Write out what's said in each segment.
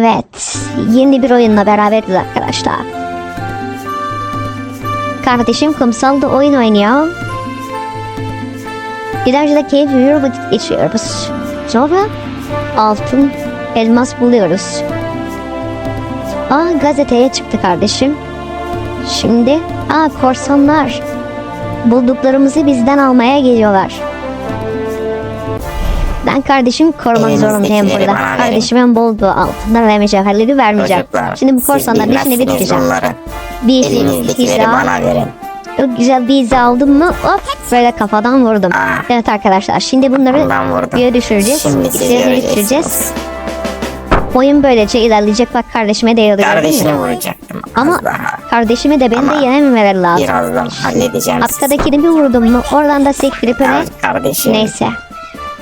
Evet, yeni bir oyunla beraberiz arkadaşlar. Kardeşim kumsalda oyun oynuyor. Virajda keyif veriyor vakit geçiriyoruz. Sonra altın elmas buluyoruz. Aa gazeteye çıktı kardeşim. Şimdi aa korsanlar. Bulduklarımızı bizden almaya geliyorlar. Ben kardeşimi korumak zorundayım burada. Kardeşimin bulduğu altınlar ve mücevherleri vermeyeceğim. Çocuklar, Şimdi bu korsanların bunları. Bir pizza. bana verin. Çok güzel bir izi aldım mı hop böyle kafadan vurdum. Ah. Evet arkadaşlar şimdi bunları göğe düşüreceğiz. Şimdi göreceksiniz. Oyun böylece ilerleyecek. Bak kardeşime de yardım Kardeşini vuracaktım. Ama daha. kardeşimi de beni Ama de yenememeleri lazım. Birazdan halledeceğim sizi. Arkadakini bir vurdum mu oradan da sektirip öyle. Kardeşim. Neyse.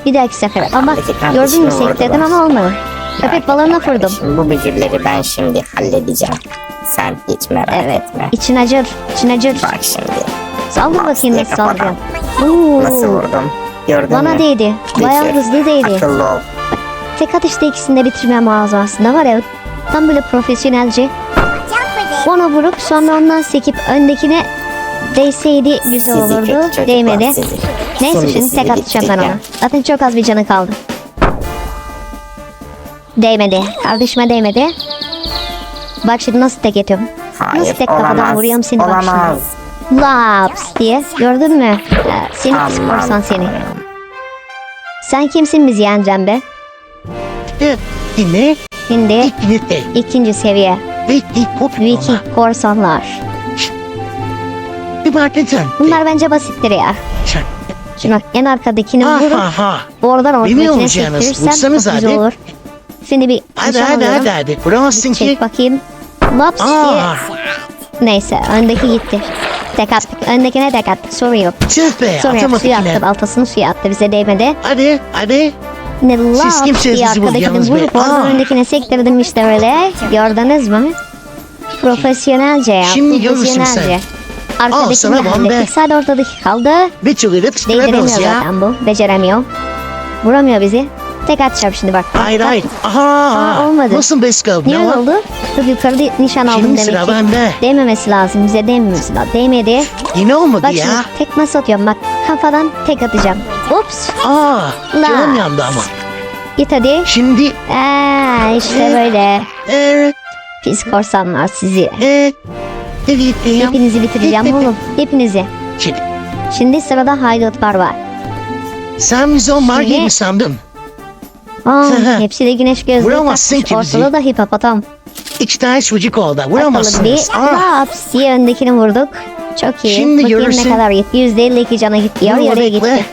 Bir dahaki sefer. Ama Arkadaki gördün mü vurdular. ama olmadı. Köpek balığına vurdum. Kardeşim, Bu bücürleri ben şimdi halledeceğim. Sen hiç merak Evet. etme. İçin acır. için acır. Bak şimdi. Saldır bakayım nasıl saldırıyorsun. Nasıl vurdum? Gördün Bana mü? değdi. Bayağı Bücür, hızlı değdi. Akıllı ol. Tek atışta ikisini de bitirmem lazım aslında var ya. Tam böyle profesyonelce. Ona vurup sonra ondan sekip öndekine değseydi güzel Sizi olurdu. kötü Değmedi. sizi. Neyse Şimdi şimdi tek atacağım ben ona. Zaten çok az bir canı kaldı. Değmedi. Kardeşime değmedi. Bak şimdi nasıl tek atıyorum. nasıl Hayır tek kafadan olamaz. vuruyorum seni bak Olamaz. şimdi. Laps diye. Gördün mü? Seni pis korsan seni. Sen kimsin bizi yeneceksin be? Şimdi ikinci seviye. Viking korsanlar. Bir bakın Bunlar bence basittir ya. Şimdi bak en arkadakini vurup Ha ha. oradan Bilmiyor ortadakine musunuz? sektirirsen çok güzel olur. Şimdi bir Hadi nişan hadi alıyorum. hadi hadi. Vuramazsın ki. Çek bakayım. Laps Neyse öndeki gitti. Tek attık. Öndekine tek attık. Sorun yok. tüh be. Sorun yok. Suya attı. yine. Baltasını suya attı. Bize değmedi. Hadi hadi. Ne laps kimsiniz diye bizi arkadakini bulacaksınız be? oradan Aa. öndekine sektirdim işte böyle. Gördünüz mü? Profesyonelce ya. Şimdi görürsün profesyonelce. Al Arkadakini sana bombe. Sadece ortadaki kaldı. Bir de Değdiremiyor ya. zaten bu. Beceremiyor. Vuramıyor bizi. Tek atacağım şimdi bak. Hayır hayır. Aha. Aa, olmadı. Nasıl? Niye Ne öyle var? oldu? Dur yukarıda nişan aldım Şimdi demek sıra ki. bende. Değmemesi lazım. Bize değmemesi lazım. Değmedi. Yine olmadı Bak ya. şimdi tek nasıl atıyorum bak. Kafadan tek atacağım. Ups. Aa. Canım yandı ama. Git hadi. Şimdi. Eee işte böyle. Evet. Pis korsanlar sizi. Evet. Evet. Hepinizi bitireceğim oğlum. Hepinizi. Şimdi. Şimdi sırada haydutlar var. Sen bizi o mar Şimdi- gibi sandın. Aa, hepsi de güneş gözlüğü Vuramazsın takmış. ki bizi. Ortada da hipopotam. İki tane çocuk oldu. Vuramazsınız. laps diye öndekini vurduk. Çok iyi. Şimdi Bakayım görürsün. ne kadar gitti. %52 cana gitti. Ya, yarıya gitti.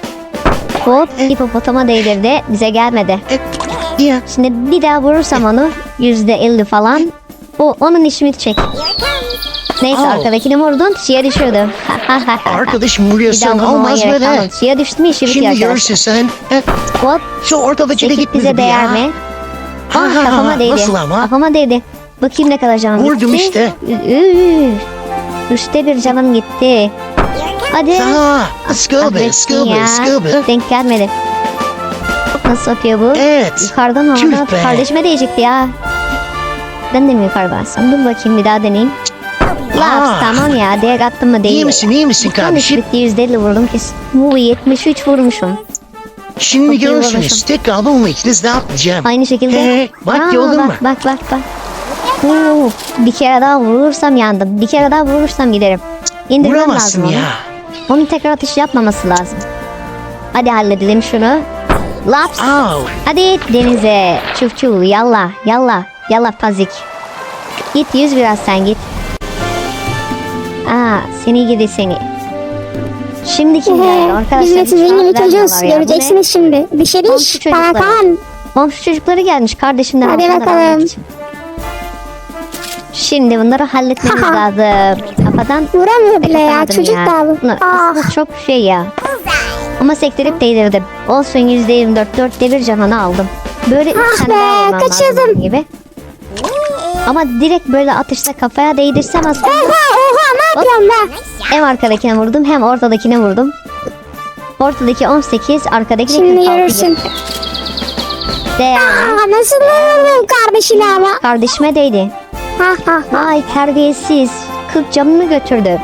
Hop hipopotama değdirdi. Bize gelmedi. E, ya. Şimdi bir daha vurursam onu %50 falan. O onun işini çek. Neyse Au. arkadakini vurdun suya düşürdü. Arkadaş bir daha vuruyorsun vurmaya olmaz gerek böyle. kalmadı. Suya düştü mü işi Şimdi arkadaşlar. görürsün sen. E, Hop Şu ortadaki de gitmedi bize değer ya. mi? Ha, Aa, ha, kafama ha, değdi. Nasıl ama? Kafama değdi. Bakayım ne kadar canım Vurdum gitti. işte. Üü, Üçte bir canım gitti. Hadi. Ha, skıbı, ya. skıbı. Denk gelmedi. Nasıl yapıyor bu? Evet. Yukarıdan be. kardeşime değecekti ya. Ben de mi yukarıdan? Dur bakayım bir daha deneyeyim. Laps Aa. tamam ya. Değer attım mı değil. İyi misin, iyi misin kardeşim? bitti %50 vurdum ki. Bu 73 vurmuşum. Şimdi Bakayım, görürsünüz. babacığım. Tek kaldı mı ikiniz ne yapacağım? Aynı şekilde. Ee, bak Aa, gördün bak, mü? Bak bak bak. Oo, bir kere daha vurursam yandım. Bir kere daha vurursam giderim. İndirmem Vuramazsın lazım ya. onu. Onun tekrar atış yapmaması lazım. Hadi halledelim şunu. Laps. Au. Hadi denize. Çuf çuf yalla yalla yalla pazik. Git yüz biraz sen git. Seni gidi seni. Şimdi kim geliyor arkadaşlar? Biz de hiç sizi rahat yürüteceğiz. vermiyorlar ya. Bu ne? Göreceksiniz şimdi. Değil. çocukları. Hakan. Komşu çocukları gelmiş kardeşimden. Hadi bakalım. Şimdi bunları halletmemiz lazım. Kafadan Vuramıyor bile ya. Çocuk ya. da bu. Ah. çok şey ya. Ama sektirip değdirdim. Olsun %24 dörtte bir canını aldım. Böyle üç Ah tane be, kaçırdım. gibi. Ama direkt böyle atışta kafaya değdirsem aslında Yapıyorsun be? hem arkadakine vurdum hem ortadakine vurdum. Ortadaki 18, arkadaki de Şimdi 46 görürsün. gibi. De yani. Aa, nasıl vurdun kardeşine ama? Kardeşime değdi. Ha ha. Vay terbiyesiz. Kırk camını götürdü.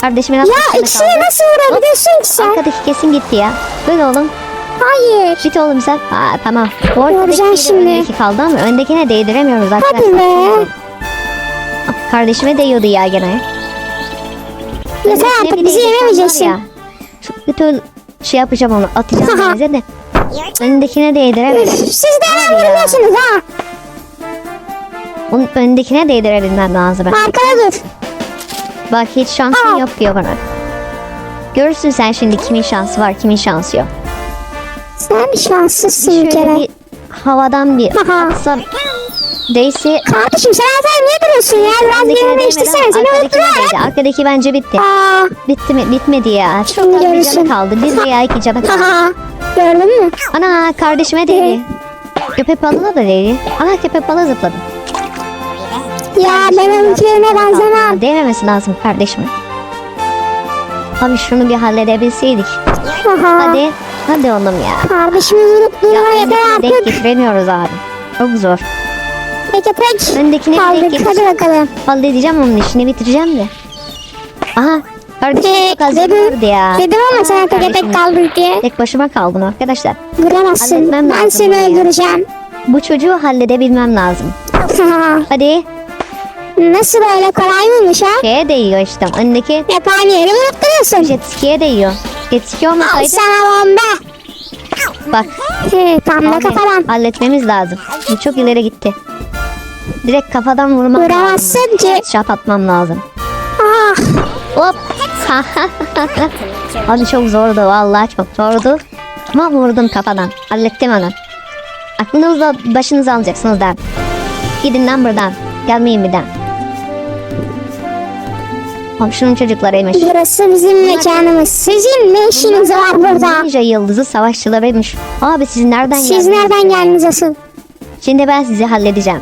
Kardeşime nasıl Ya ikisini nasıl vurabiliyorsun ki sen? Arkadaki kesin gitti ya. Böyle oğlum. Hayır. Git oğlum sen. Aa tamam. Bu ortadaki Göreceğim de şimdi. öndeki kaldı ama öndekine değdiremiyoruz arkadaşlar. Hadi be. Kardeşime değiyordu ya gene. Öndekine artık bir bizi yememeyeceksin. Çok kötü şey yapacağım onu. Atacağım denize de. Öndekine değdiremedim. Siz de hemen ha. Onun öndekine değdirebilmem lazım. ben. Arkada dur. Bak hiç şansın Aa. yok diyor bana. Görürsün sen şimdi kimin şansı var kimin şansı yok. Sen bir Şöyle kere. bir havadan bir Aha. Daisy Kardeşim sen zaten niye duruyorsun ya? Biraz yerine değiştirsene. Seni değdi. Arkadaki bence bitti. Aa. Bitti mi? Bitmedi ya. Çok az bir canı kaldı. Bir veya iki canı kaldı. Gördün mü? Ana kardeşime değdi. Köpek balığı da değdi. Ana köpek balığı zıpladı. Ya benimkilerine benzemem. Değmemesi lazım kardeşime. Abi şunu bir halledebilseydik. Haha. Hadi. Hadi oğlum ya. Kardeşimi vurup Ya durmaya öndekine da denk artık. getiremiyoruz abi. Çok zor. Peki denk Kaldık getir. hadi bakalım. Halledeceğim onun işini bitireceğim de. Aha. Kardeşim Ee, çok az vardı ya. Dedim ama sen tek tek kaldık diye. Tek başıma kaldım arkadaşlar. Vuramazsın. Ben seni öldüreceğim. Bu çocuğu halledebilmem lazım. Hadi. Nasıl öyle kolay mıymış ha? Şeye değiyor işte. Öndeki Hep aynı yeri vurup duruyorsun. jet ski'ye değiyor. Jet ski Al olmasaydı sana bomba. bak tam da kafadan. halletmemiz lazım. Bu çok ileri gitti. Direkt kafadan vurmam Vuramazsın lazım. ki. Şap atmam lazım. Ah. Hop. Abi çok zordu vallahi çok zordu. Ama vurdum kafadan. Hallettim onu. Aklınızda başınıza alacaksınız der. Gidin lan buradan. Gelmeyin bir daha. Komşunun çocuklarıymış. Burası bizim mekanımız. Sizin ne işiniz var burada? Ninja yıldızı savaşçılarıymış. Abi siz nereden Siz geldiniz? nereden geldiniz asıl? Şimdi ben sizi halledeceğim.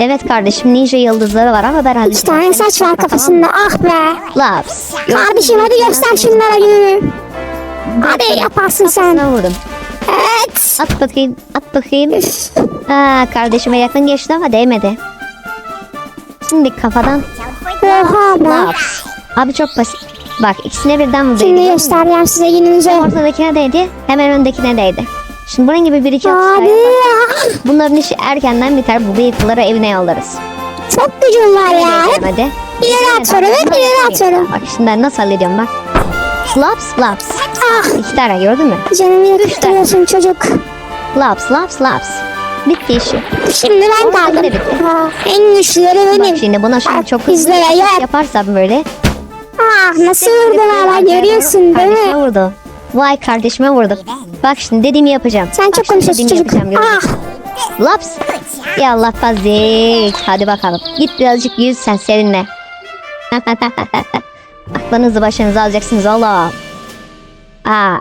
Evet kardeşim ninja yıldızları var ama ben halledeceğim. İki tane saç var kafasında. Ah be. Laps. Kardeşim hadi göster şunlara gününü. Hadi yaparsın sen. Sana vurdum. Evet. At bakayım. At bakayım. Aa, kardeşime yakın geçti ama değmedi. Şimdi kafadan Oha be. laps. Abi çok basit. Bak ikisine birden vurdu. Şimdi göstereceğim size gününüzü. Ortadakine değdi. Hemen öndekine değdi. Şimdi bunun gibi bir iki atışlar yaparsak ya. bunların işi erkenden biter. Bu bıyıklıları evine yollarız. Çok gücüm var ya. Hadi. İleri atıyorum. Hep ileri atıyorum. Bak şimdi ben nasıl hallediyorum bak. Slaps laps. Ah. İki tane gördün mü? Canımı yakıştırıyorsun çocuk. Laps laps laps. Bitti işi. Şimdi ben kaldım. Ah, En güçlüleri Bak benim. şimdi buna şimdi çok hızlı gel. yaparsam böyle. Ah nasıl vurdun hala görüyorsun değil mi? vurdu. Vay kardeşime vurdu. Bak şimdi dediğimi yapacağım. Sen Bak çok konuşuyorsun çocuk. Ah Laps. Ya Allah fazik. Hadi bakalım. Git birazcık yüz sen seninle. Aklınızı başınıza alacaksınız oğlum. Aa.